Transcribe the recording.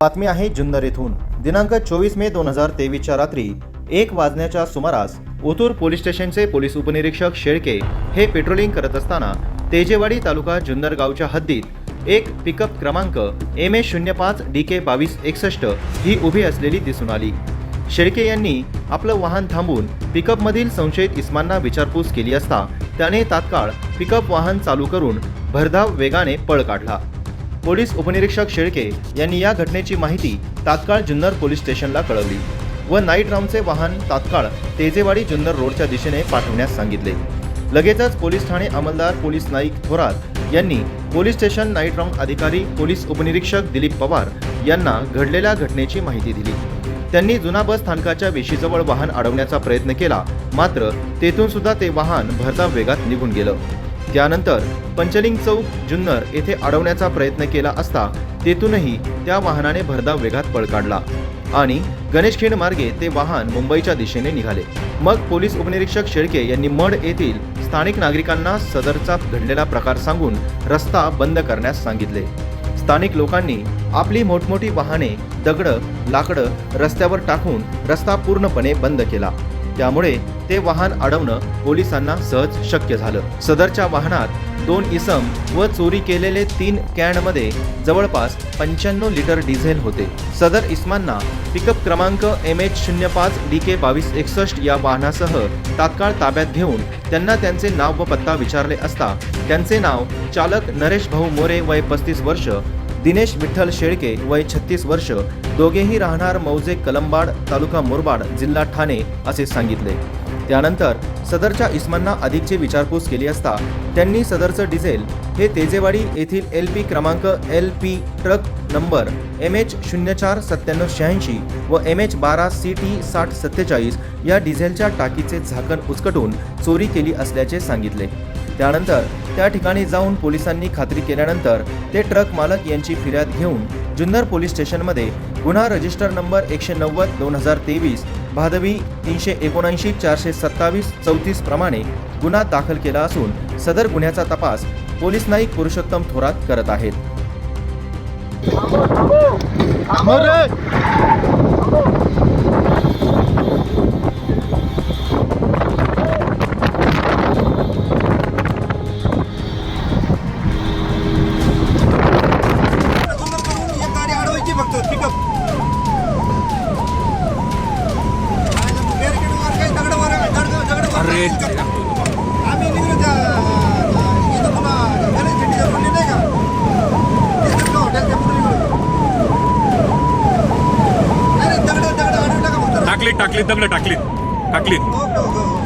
बातमी आहे जुन्नर येथून दिनांक चोवीस मे दोन हजार तेवीसच्या रात्री एक वाजण्याच्या सुमारास ओतूर पोलीस स्टेशनचे पोलीस उपनिरीक्षक शेळके हे पेट्रोलिंग करत असताना तेजेवाडी तालुका जुन्नर गावच्या हद्दीत एक पिकअप क्रमांक एम ए शून्य पाच डी के बावीस एकसष्ट ही उभी असलेली दिसून आली. शेळके यांनी आपलं वाहन थांबून पिकअपमधील संशयित इस्मांना विचारपूस केली असता त्याने तात्काळ पिकअप वाहन चालू करून भरधाव वेगाने पळ काढला. पोलीस उपनिरीक्षक शेळके यांनी या घटनेची माहिती तात्काळ जुन्नर पोलीस स्टेशनला कळवली व नाईट रामचे वाहन तात्काळ तेजेवाडी जुन्नर रोडच्या दिशेने पाठवण्यास सांगितले. लगेचच पोलीस ठाणे अंमलदार पोलीस नाईक थोरात यांनी पोलीस स्टेशन नाईट राऊंड अधिकारी पोलीस उपनिरीक्षक दिलीप पवार यांना घडलेल्या घटनेची माहिती दिली. त्यांनी जुना बस स्थानकाच्या वेशीजवळ वाहन अडवण्याचा प्रयत्न केला मात्र तेथून सुद्धा ते वाहन भरधाव वेगात निघून गेलं. त्यानंतर पंचलिंग चौक जुन्नर येथे अडवण्याचा प्रयत्न केला असता तेथूनही त्या वाहनाने भरधाव वेगात पळ काढला आणि गणेशखेड मार्गे ते वाहन मुंबईच्या दिशेने निघाले. मग पोलीस उपनिरीक्षक शेळके यांनी मड येथील स्थानिक नागरिकांना सदरचा घडलेला प्रकार सांगून रस्ता बंद करण्यास सांगितले. स्थानिक लोकांनी आपली मोठमोठी वाहने दगडं लाकडं रस्त्यावर टाकून रस्ता पूर्णपणे बंद केला. त्यामुळे ते वाहन अडवणं पोलिसांना सहज शक्य झालं. सदरच्या वाहनात दोन इसम व चोरी केलेले तीन कॅनमध्ये जवळपास पंच्याण्णव लिटर डिझेल होते. सदर इस्मांना पिकअप क्रमांक एम एच शून्य पाच डी के बावीस एकसष्ट या वाहनासह तात्काळ ताब्यात घेऊन त्यांना त्यांचे नाव व पत्ता विचारले असता त्यांचे नाव चालक नरेश भाऊ मोरे वय पस्तीस वर्ष दिनेश विठ्ठल शेळके वय छत्तीस वर्ष. दोघेही राहणार मौजे कलंबाड तालुका मुरबाड जिल्हा ठाणे असे सांगितले. त्यानंतर सदरच्या इस्मांना अधिकची विचारपूस केली असता त्यांनी सदरचं डिझेल हे तेजेवाडी येथील एल पी क्रमांक L P truck number M H शून्य चार सत्त्याण्णव शहाऐंशी व एम एच बारा सी टी साठ सत्तेचाळीस या डिझेलच्या टाकीचे झाकण उचकटून चोरी केली असल्याचे सांगितले. त्यानंतर त्या ठिकाणी जाऊन पोलिसांनी खात्री केल्यानंतर ते ट्रक मालक यांची फिर्याद घेऊन जुन्नर पोलीस स्टेशनमध्ये गुन्हा रजिस्टर नंबर एकशे नव्वद दोन हजार तेवीस भादवी तीनशे एकोणऐंशी चारशे सत्तावीस चौतीस प्रमाणे गुन्हा दाखल केला असून सदर गुन्ह्याचा तपास पोलीस नाईक पुरुषोत्तम थोरात करत आहेत. फक्त टाकलीत टाकलीत दगड टाकलीत टाकलीत ओके ओके ओके